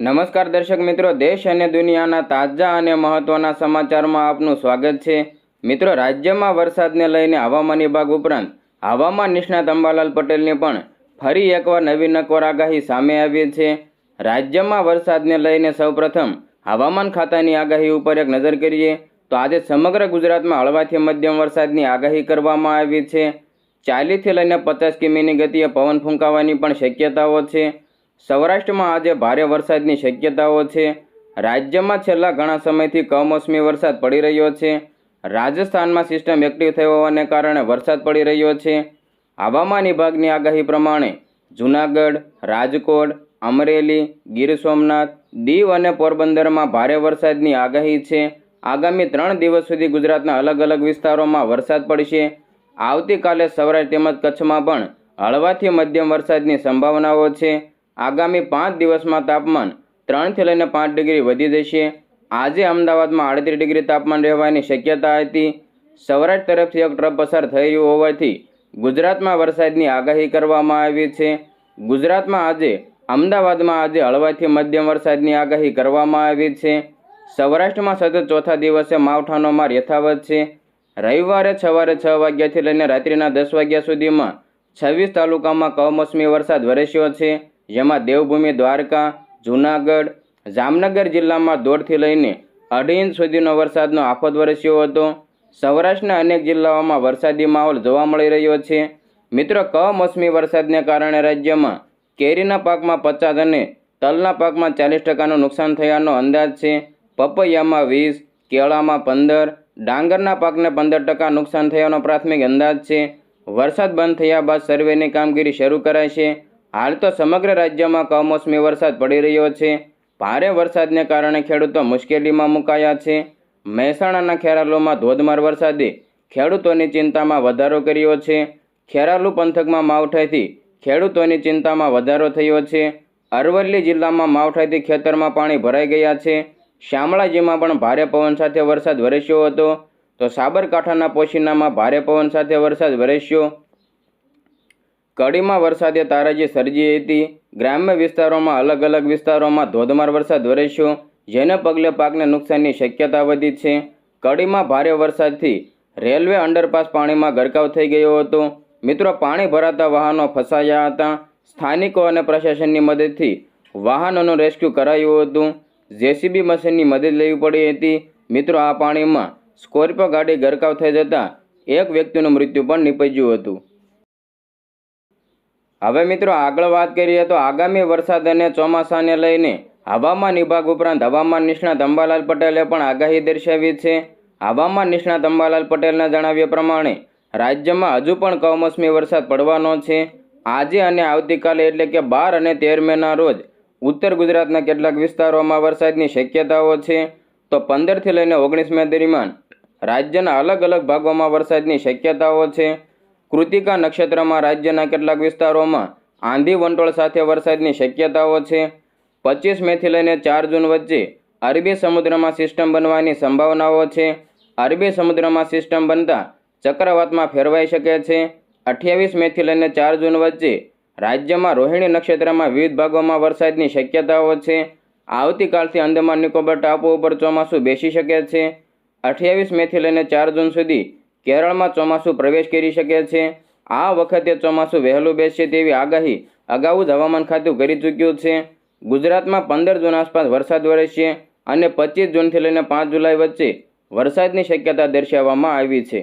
નમસ્કાર દર્શક મિત્રો, દેશ અને દુનિયાના તાજા અને મહત્વના સમાચારમાં આપનું સ્વાગત છે. મિત્રો, રાજ્યમાં વરસાદને લઈને હવામાન વિભાગ ઉપરાંત હવામાન નિષ્ણાત અંબાલાલ પટેલની પણ ફરી એકવાર નવી નકોર આગાહી સામે આવી છે. રાજ્યમાં વરસાદને લઈને સૌપ્રથમ હવામાન ખાતાની આગાહી ઉપર એક નજર કરીએ, તો આજે સમગ્ર ગુજરાતમાં હળવાથી મધ્યમ વરસાદની આગાહી કરવામાં આવી છે. ચાલીસથી લઈને પચાસ કિમીની ગતિએ પવન ફૂંકાવાની પણ શક્યતાઓ છે. સૌરાષ્ટ્રમાં આજે ભારે વરસાદની શક્યતાઓ છે. રાજ્યમાં છેલ્લા ઘણા સમયથી કમોસમી વરસાદ પડી રહ્યો છે. રાજસ્થાનમાં સિસ્ટમ એક્ટિવ થઈ હોવાને કારણે વરસાદ પડી રહ્યો છે. હવામાન વિભાગની આગાહી પ્રમાણે જૂનાગઢ, રાજકોટ, અમરેલી, ગીર સોમનાથ, દીવ અને પોરબંદરમાં ભારે વરસાદની આગાહી છે. આગામી ત્રણ દિવસ સુધી ગુજરાતના અલગ અલગ વિસ્તારોમાં વરસાદ પડશે. આવતીકાલે સૌરાષ્ટ્ર તેમજ કચ્છમાં પણ હળવાથી મધ્યમ વરસાદની સંભાવનાઓ છે. આગામી પાંચ દિવસમાં તાપમાન ત્રણથી લઈને પાંચ ડિગ્રી વધી જશે. આજે અમદાવાદમાં આડત્રીસ ડિગ્રી તાપમાન રહેવાની શક્યતા હતી. સૌરાષ્ટ્ર તરફથી એક ટ્રપ પસાર થઈ રહ્યું હોવાથી ગુજરાતમાં વરસાદની આગાહી કરવામાં આવી છે. ગુજરાતમાં આજે, અમદાવાદમાં આજે હળવાથી મધ્યમ વરસાદની આગાહી કરવામાં આવી છે. સૌરાષ્ટ્રમાં સતત ચોથા દિવસે માવઠાનો માર યથાવત છે. રવિવારે સવારે છ વાગ્યાથી લઈને રાત્રિના દસ વાગ્યા સુધીમાં છવ્વીસ તાલુકામાં કમોસમી વરસાદ વરસ્યો છે. જેમાં દેવભૂમિ, દ્વારકા, જૂનાગઢ, જામનગર જિલ્લામાં દોઢથી લઈને અઢી ઇંચ સુધીનો વરસાદનો આફત વરસ્યો હતો. સૌરાષ્ટ્રના અનેક જિલ્લાઓમાં વરસાદી માહોલ જોવા મળી રહ્યો છે. મિત્રો, કમોસમી વરસાદને કારણે રાજ્યમાં કેરીના પાકમાં પચાસ અને તલના પાકમાં ચાલીસ ટકાનું નુકસાન થયાનો અંદાજ છે. પપૈયામાં વીસ, કેળામાં પંદર, ડાંગરના પાકને પંદર ટકા નુકસાન થયાનો પ્રાથમિક અંદાજ છે. વરસાદ બંધ થયા બાદ સર્વેની કામગીરી શરૂ કરાશે હાલ તો સમગ્ર રાજ્યમાં કમોસમી વરસાદ પડી રહ્યો છે. ભારે વરસાદને કારણે ખેડૂતો મુશ્કેલીમાં મુકાયા છે. મહેસાણાના ખેરાલુમાં ધોધમાર વરસાદે ખેડૂતોની ચિંતામાં વધારો કર્યો છે. ખેરાલુ પંથકમાં માવઠાથી ખેડૂતોની ચિંતામાં વધારો થયો છે. અરવલ્લી જિલ્લામાં માવઠાથી ખેતરમાં પાણી ભરાઈ ગયા છે. શામળાજીમાં પણ ભારે પવન સાથે વરસાદ વરસ્યો હતો. તો સાબરકાંઠાના પોશીનામાં ભારે પવન સાથે વરસાદ વરસ્યો. કડીમાં વરસાદે તારાજી સર્જી હતી. ગ્રામ્ય વિસ્તારોમાં અલગ અલગ વિસ્તારોમાં ધોધમાર વરસાદ વરસ્યો, જેને પગલે પાકને નુકસાનની શક્યતા વધી છે. કડીમાં ભારે વરસાદથી રેલવે અંડરપાસ પાણીમાં ગરકાવ થઈ ગયો હતો. મિત્રો, પાણી ભરાતા વાહનો ફસાયા હતા. સ્થાનિકો અને પ્રશાસનની મદદથી વાહનોનું રેસ્ક્યુ કરાયું હતું. જેસીબી મશીનની મદદ લેવી પડી હતી. મિત્રો, આ પાણીમાં સ્કોર્પિયો ગાડી ગરકાવ થઈ જતાં એક વ્યક્તિનું મૃત્યુ પણ નીપજ્યું હતું. હવે મિત્રો આગળ વાત કરીએ તો આગામી વરસાદ અને ચોમાસાને લઈને હવામાન વિભાગ ઉપરાંત હવામાન નિષ્ણાત અંબાલાલ પટેલે પણ આગાહી દર્શાવી છે. હવામાન નિષ્ણાત અંબાલાલ પટેલના જણાવ્યા પ્રમાણે રાજ્યમાં હજુ પણ કમોસમી વરસાદ પડવાનો છે. આજે અને આવતીકાલે એટલે કે બાર અને તેર મેના રોજ ઉત્તર ગુજરાતના કેટલાક વિસ્તારોમાં વરસાદની શક્યતાઓ છે. તો પંદરથી લઈને ઓગણીસ મે દરમિયાન રાજ્યના અલગ અલગ ભાગોમાં વરસાદની શક્યતાઓ છે. કૃતિકા નક્ષત્રમાં રાજ્યના કેટલાક વિસ્તારોમાં આંધી વંટોળ સાથે વરસાદની શક્યતાઓ છે. પચીસ મેથી લઈને ચાર જૂન વચ્ચે અરબી સમુદ્રમાં સિસ્ટમ બનવાની સંભાવનાઓ છે. અરબી સમુદ્રમાં સિસ્ટમ બનતા ચક્રવાતમાં ફેરવાઈ શકે છે. અઠ્યાવીસ મેથી લઈને ચાર જૂન વચ્ચે રાજ્યમાં રોહિણી નક્ષત્રમાં વિવિધ ભાગોમાં વરસાદની શક્યતાઓ છે. આવતીકાલથી અંદમાન નિકોબાર ટાપુ ઉપર ચોમાસું બેસી શકે છે. અઠ્યાવીસ મેથી લઈને ચાર જૂન સુધી કેરળમાં ચોમાસું પ્રવેશ કરી શકે છે. આ વખતે ચોમાસું વહેલું બેસશે તેવી આગાહી અગાઉ જ હવામાન ખાતું કરી ચૂક્યું છે. ગુજરાતમાં પંદર જૂન આસપાસ વરસાદ વરસશે અને પચીસ જૂનથી લઈને પાંચ જુલાઈ વચ્ચે વરસાદની શક્યતા દર્શાવવામાં આવી છે.